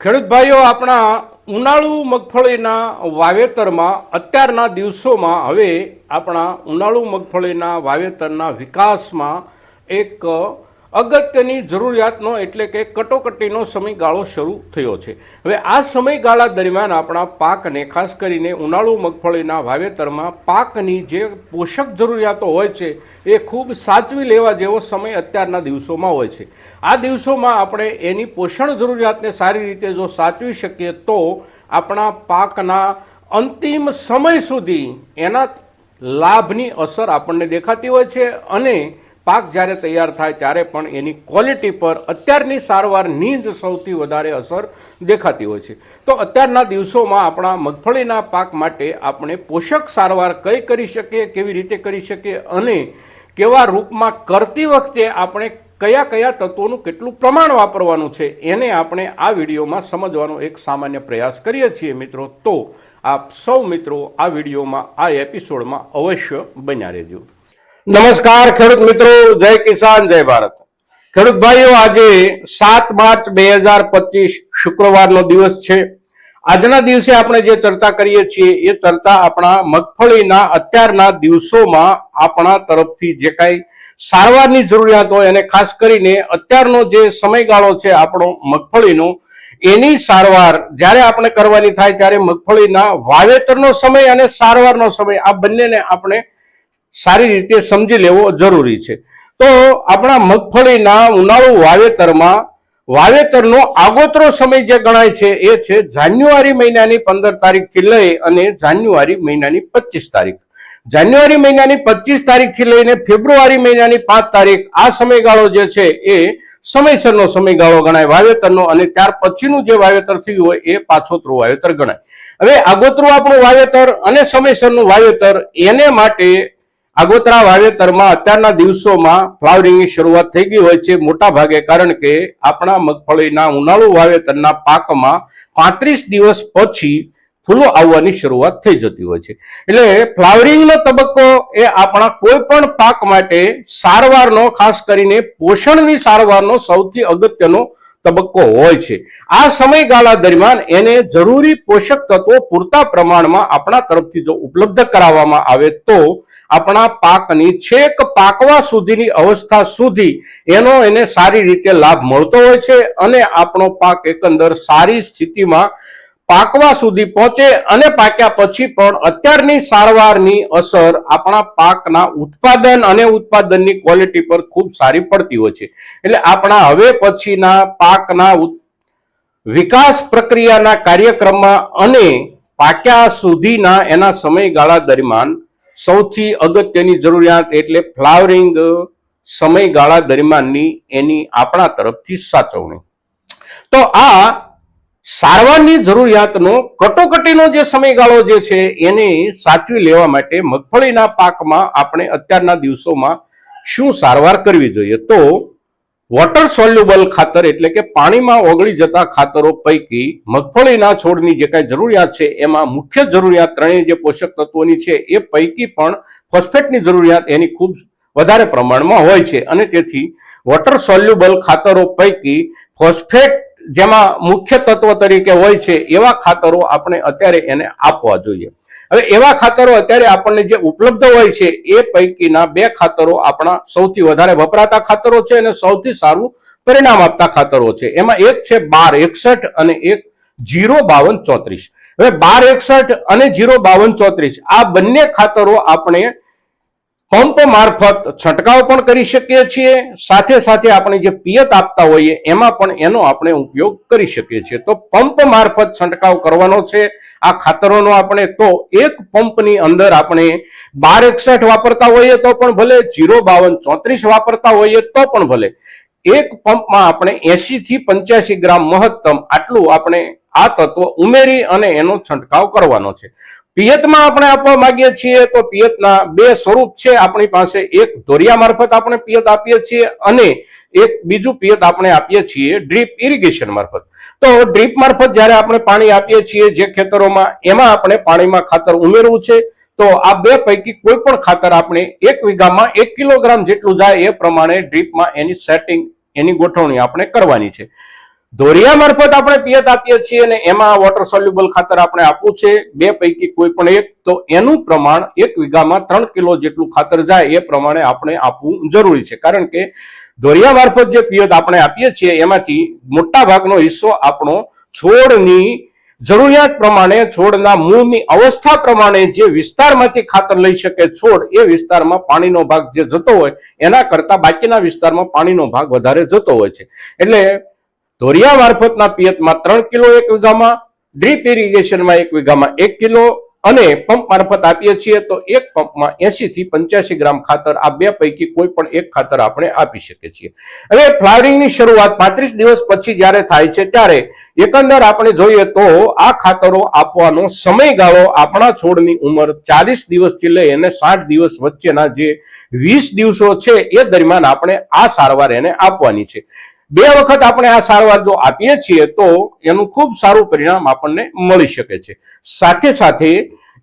ખેડૂત ભાઈઓ, આપણા ઉનાળુ મગફળીના વાવેતરમાં અત્યારના દિવસોમાં હવે આપણા ઉનાળુ મગફળીના વાવેતરના વિકાસમાં એક અગત્યની જરૂરિયાતનો એટલે કે કટોકટીનો સમયગાળો શરૂ થયો છે. હવે આ સમયગાળા દરમિયાન આપણા પાકને, ખાસ કરીને ઉનાળુ મગફળીના વાવેતરમાં પાકની જે પોષક જરૂરિયાતો હોય છે, એ ખૂબ સાચવી લેવા જેવો સમય અત્યારના દિવસોમાં હોય છે. આ દિવસોમાં આપણે એની પોષણ જરૂરિયાતને સારી રીતે જો સાચવી શકીએ તો આપણા પાકના અંતિમ સમય સુધી એના લાભની અસર આપણને દેખાતી હોય છે અને પાક જ્યારે તૈયાર થાય ત્યારે પણ એની ક્વોલિટી પર અત્યારની સારવારની જ સૌથી વધારે અસર દેખાતી હોય છે. તો અત્યારના દિવસોમાં આપણા મગફળીના પાક માટે આપણે પોષક સારવાર કઈ કરી શકીએ, કેવી રીતે કરી શકીએ અને કેવા રૂપમાં કરતી વખતે આપણે કયા કયા તત્વોનું કેટલું પ્રમાણ વાપરવાનું છે એને આપણે આ વિડીયોમાં સમજવાનો એક સામાન્ય પ્રયાસ કરીએ છીએ મિત્રો. તો આપ સૌ મિત્રો આ વિડીયોમાં, આ એપિસોડમાં અવશ્ય બન્યા રહેજો. નમસ્કાર, ખેડૂત મિત્રો, જય કિસાન, જય ભારત. ખેડૂત ભાઈઓ, આજે સાત માર્ચ બે હજાર પચીસ શુક્રવારનો દિવસ છે. આજના દિવસે આપણે જે ચર્ચા કરીએ છીએ, એ ચર્ચા આપણા મગફળીના અત્યારના દિવસોમાં આપણા તરફથી જે કાંઈ સારવારની જરૂરિયાત હોય અને ખાસ કરીને અત્યારનો જે સમયગાળો છે આપણો મગફળીનો, એની સારવાર જ્યારે આપણે કરવાની થાય, ત્યારે મગફળીના વાવેતરનો સમય અને સારવારનો સમય, આ બંનેને આપણે સારી રીતે સમજી લેવો જરૂરી છે. તો આપણા મગફળીના ઉનાળુ વાવેતરમાં વાવેતરનો આગોતરો સમય જે ગણાય છે એ છે જાન્યુઆરી મહિનાની પંદર તારીખથી લઈ અને જાન્યુઆરી મહિનાની પચીસ તારીખ. જાન્યુઆરી મહિનાની પચીસ તારીખથી લઈને ફેબ્રુઆરી મહિનાની પાંચ તારીખ આ સમયગાળો જે છે એ સમયસરનો સમયગાળો ગણાય, વાવેતરનો અને ત્યાર પછીનું જે વાવેતર થયું હોય એ પાછોતરું વાવેતર ગણાય. હવે આગોતરું આપણું વાવેતર અને સમયસરનું વાવેતર એને માટે આગોતરા વાવેતરમાં અત્યારના દિવસોમાં ફ્લાવરિંગની શરૂઆત થઈ ગઈ હોય છે. મોટા ભાગે કારણ કે આપણા મગફળીના ઉનાળુ વાવેતરના પાકમાં પાંત્રીસ દિવસ પછી ફૂલો આવવાની શરૂઆત થઈ જતી હોય છે. એટલે ફ્લાવરિંગનો તબક્કો એ આપણા કોઈ પણ પાક માટે સારવારનો, ખાસ કરીને પોષણની સારવારનો સૌથી અગત્યનો તબક્કો હોય છે. આ સમયગાળા દરમિયાન એને જરૂરી પોષક તત્વો પૂરતા પ્રમાણમાં આપણા તરફથી જો ઉપલબ્ધ કરાવવામાં આવે તો આપણા પાકની છેક પાકવા સુધીની અવસ્થા સુધી એનો એને સારી રીતે લાભ મળતો હોય છે અને આપણો પાક એકંદર સારી સ્થિતિમાં પાકવા સુધી પહોંચે અને પાક્યા પછી પણ અત્યારની સારવારની અસર આપણા પાકના ઉત્પાદન અને ઉત્પાદનની ક્વોલિટી પર ખૂબ સારી પડતી હોય છે. એટલે આપણા હવે પછીના પાકના વિકાસ પ્રક્રિયાના કાર્યક્રમમાં અને પાક્યા સુધીના એના સમયગાળા દરમિયાન સૌથી અગત્યની જરૂરિયાત એટલે ફ્લાવરિંગ સમયગાળા દરમિયાનની એની આપણા તરફથી સાચવણી. તો આ સારવારની જરૂરિયાતનો કટોકટીનો જે સમયગાળો જે છે, એને સાચવી લેવા માટે મગફળીના પાકમાં આપણે અત્યારના દિવસોમાં શું સારવાર કરવી જોઈએ? તો વોટર સોલ્યુબલ ખાતર એટલે કે પાણીમાં ઓગળી જતા ખાતરો પૈકી મગફળીના છોડની જે કાંઈ જરૂરિયાત છે, એમાં મુખ્ય જરૂરિયાત ત્રણેય જે પોષક તત્વોની છે, એ પૈકી પણ ફોસ્ફેટની જરૂરિયાત એની ખૂબ વધારે પ્રમાણમાં હોય છે. અને તેથી વોટર સોલ્યુબલ ખાતરો પૈકી ફોસ્ફેટ જેમાં મુખ્ય તત્વ તરીકે હોય છે, એવા ખાતરો આપણે અત્યારે એને આપવા જોઈએ. હવે એવા ખાતરો અત્યારે આપણને જે ઉપલબ્ધ હોય છે, એ પૈકીના બે ખાતરો આપણા સૌથી વધારે વપરાતા ખાતરો છે અને સૌથી સારું પરિણામ આપતા ખાતરો છે. એમાં એક છે બાર એકસઠ અને એક જીરો બાવન ચોત્રીસ. હવે બાર એકસઠ અને જીરો બાવન ચોત્રીસ આ બંને ખાતરો આપણે પંપ મારફત છંટકાવ પણ કરી શકીએ છીએ. સાથે સાથે આપણે જે પિયત આપતા હોઈએ, એમાં પણ એનો આપણે ઉપયોગ કરી શકીએ છીએ. તો પંપ મારફત છંટકાવ કરવાનો છે. આ ખાતરોનો આપણે તો એક પંપની અંદર આપણે બાર એકસઠ વાપરતા હોઈએ તો પણ ભલે, જીરો બાવન ચોત્રીસ વાપરતા હોઈએ તો પણ ભલે. એક પંપમાં આપણે એસી થી પંચ્યાસી ગ્રામ મહત્તમ આટલું આપણે આ તત્વ ઉમેરી અને એનો છંટકાવ કરવાનો છે. પિયતમાં આપણે આપવા માંગીએ છીએ તો પિયતના બે સ્વરૂપ છે. આપણી પાસે એક ધોરિયા મારફત આપણે પિયત આપીએ છીએ અને એક બીજું પિયત આપણે આપીએ છીએ ડ્રીપ ઇરિગેશન મારફત. તો ડ્રીપ મારફત જ્યારે આપણે પાણી આપીએ છીએ જે ખેતરોમાં, એમાં આપણે પાણીમાં ખાતર ઉમેરવું છે. તો આ બે પૈકી કોઈ પણ ખાતર આપણે એક વીઘામાં એક કિલોગ્રામ જેટલું જાય એ પ્રમાણે ડ્રીપમાં એની સેટિંગ, એની ગોઠવણી આપણે કરવાની છે. ધોરિયા મારફત આપણે પિયત આપીએ છીએ અને એમાં વોટર સોલ્યુબલ ખાતર આપણે આપવું છે. બે પૈકી કોઈ પણ એક. તો એનું પ્રમાણ એક વીઘામાં ત્રણ કિલો જેટલું ખાતર જાય એ પ્રમાણે આપણે આપવું જરૂરી છે. કારણ કે ધોરિયા મારફત જે પિયત આપણે આપીએ છીએ એમાંથી મોટા ભાગનો હિસ્સો આપણો છોડની જરૂરિયાત પ્રમાણે, છોડના મૂળની અવસ્થા પ્રમાણે જે વિસ્તારમાંથી ખાતર લઈ શકે છોડ, એ વિસ્તારમાં પાણીનો ભાગ જે જતો હોય, એના કરતા બાકીના વિસ્તારમાં પાણીનો ભાગ વધારે જતો હોય છે. એટલે ધોરિયા મારફતના પિયતમાં ત્રણ કિલો એક વીઘામાં, ડ્રીપ ઇરિગેશનમાં એક વીઘામાં એક કિલો અને પંપ મારફત આપીએ છીએ તો એક પંપમાં એસી થી પંચ્યાસી ગ્રામ ખાતર આ બે પૈકી કોઈ પણ એક ખાતર આપણે આપી શકીએ છીએ. હવે ફ્લાવરિંગની શરૂઆત પાંત્રીસ દિવસ પછી જ્યારે થાય છે ત્યારે એકંદર આપણે જોઈએ તો આ ખાતરો આપવાનો સમયગાળો આપણા છોડની ઉંમર ચાલીસ દિવસથી લઈ અને સાઠ દિવસ વચ્ચેના જે વીસ દિવસો છે એ દરમિયાન આપણે આ સારવાર એને આપવાની છે. બે વખત આપણે આ સારવાર જો આપીએ છીએ તો એનું ખૂબ સારું પરિણામ આપણને મળી શકે છે. સાથે સાથે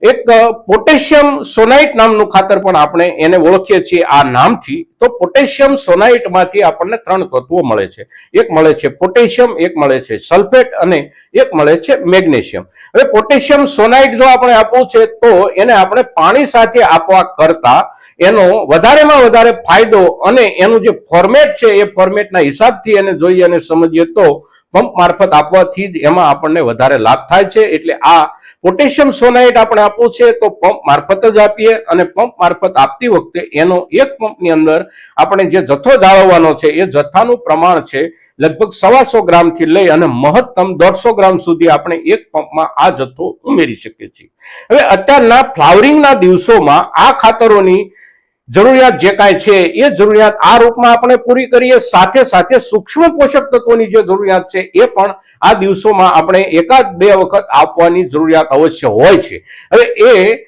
એક પોટેશિયમ સોનાઇટ નામનું ખાતર પણ આપણે એને ઓળખીએ છીએ આ નામથી. તો પોટેશિયમ સોનાઇટમાંથી આપણને ત્રણ તત્વો મળે છે. એક મળે છે પોટેશિયમ, એક મળે છે સલ્ફેટ અને એક મળે છે મેગ્નેશિયમ. હવે પોટેશિયમ સોનાઇટ જો આપણે આપવું છે તો એને આપણે પાણી સાથે આપવા કરતા એનો વધારેમાં વધારે ફાયદો અને એનું જે ફોર્મેટ છે એ ફોર્મેટના હિસાબથી એને જોઈએ અને સમજીએ તો પંપ મારફત આપવાથી જ એમાં આપણને વધારે લાભ થાય છે. એટલે આ પોટેશિયમ સોનાઇટ આપણે આપવું છે, તો પંપ મારફત જ આપીએ અને પંપ મારફત આપતી વખતે એનો એક પંપની અંદર આપણે જે જથ્થો જાળવવાનો છે, એ જથ્થાનું પ્રમાણ છે, લગભગ સવાસો ગ્રામથી લઈ અને મહત્તમ દોઢસો ગ્રામ સુધી આપણે એક પંપમાં આ જથ્થો ઉમેરી શકીએ છીએ. હવે અત્યારના ફ્લાવરિંગના દિવસોમાં આ ખાતરોની જરૂરિયાત જે કાંઈ છે એ જરૂરિયાત આ રૂપમાં આપણે પૂરી કરીએ, સાથે સાથે સૂક્ષ્મ પોષક તત્વોની જે જરૂરિયાત છે એ પણ આ દિવસોમાં આપણે એકાદ બે વખત આપવાની જરૂરિયાત અવશ્ય હોય છે. હવે એ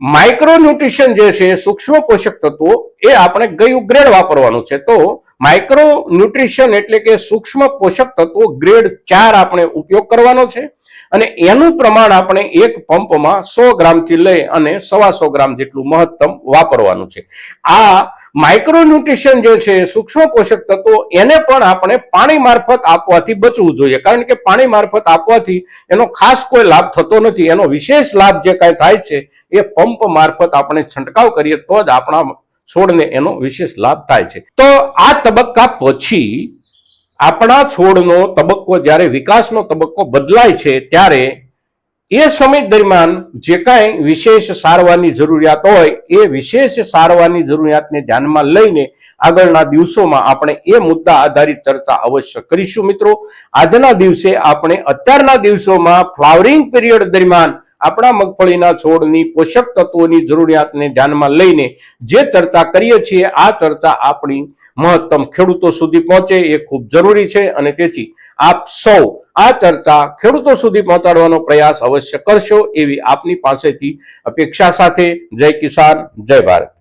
માઇક્રોન્યુટ્રિશન જે છે, સૂક્ષ્મ પોષક તત્વો, એ આપણે કયું ગ્રેડ વાપરવાનું છે. તો માઇક્રો ન્યુટ્રિશન એટલે કે સૂક્ષ્મ પોષક તત્વો ગ્રેડ ચાર આપણે ઉપયોગ કરવાનો છે. અને એનું પ્રમાણ આપણે એક પંપમાં સો ગ્રામથી લઈ અને સવાસો ગ્રામ જેટલું મહત્તમ વાપરવાનું છે. આ માઇક્રોન્યુટ્રિશન જે છે, સૂક્ષ્મ પોષક તત્વો, એને પણ આપણે પાણી મારફત આપવાથી બચવું જોઈએ. કારણ કે પાણી મારફત આપવાથી એનો ખાસ કોઈ લાભ થતો નથી. એનો વિશેષ લાભ જે કાંઈ થાય છે, એ પંપ મારફત આપણે છંટકાવ કરીએ તો જ આપણા છોડને એનો વિશેષ લાભ થાય છે. તો આ તબક્કા પછી આપણા છોડનો તબક્કો જ્યારે વિકાસનો તબક્કો બદલાય છે ત્યારે એ સમય દરમિયાન જે કાંઈ વિશેષ સારવારની જરૂરિયાત હોય, એ વિશેષ સારવારની જરૂરિયાતને ધ્યાનમાં લઈને આગળના દિવસોમાં આપણે એ મુદ્દા આધારિત ચર્ચા અવશ્ય કરીશું મિત્રો. આજના દિવસે આપણે અત્યારના દિવસોમાં ફ્લાવરિંગ પીરિયડ દરમિયાન આપણા મગફળીના છોડની પોષક તત્વોની જરૂરિયાતને ધ્યાનમાં લઈને જે ચર્ચા કરીએ છીએ, આ ચર્ચા આપણી મહત્તમ ખેડૂતો સુધી પહોંચે એ ખૂબ જરૂરી છે અને તેથી આપ સૌ આ ચર્ચા ખેડૂતો સુધી પહોંચાડવાનો પ્રયાસ અવશ્ય કરશો એવી આપની પાસેથી અપેક્ષા સાથે જય કિસાન, જય ભારત.